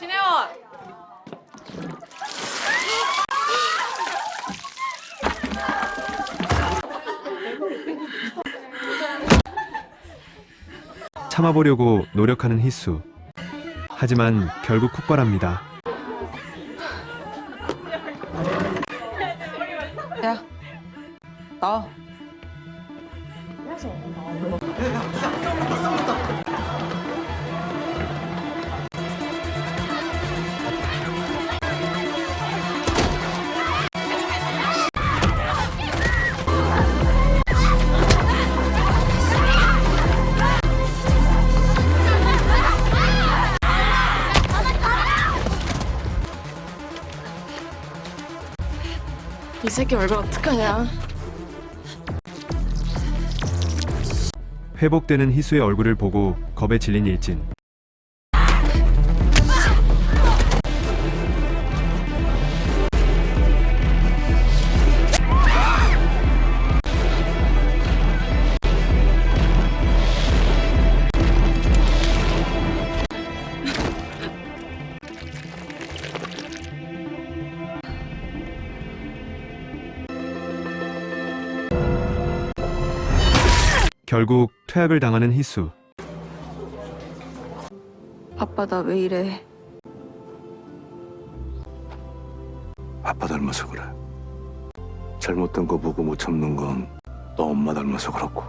신혜원. 참아보려고 노력하는 희수. 하지만 결국 폭발합니다. 야, 나와. 이 새끼 얼굴 어떡하냐? 회복되는 희수의 얼굴을 보고 겁에 질린 일진. 결국 퇴학을 당하는 희수. 아빠 나 왜 이래? 아빠 닮아서 그래. 잘못된 거 보고 못 참는 건 너 엄마 닮아서 그렇고.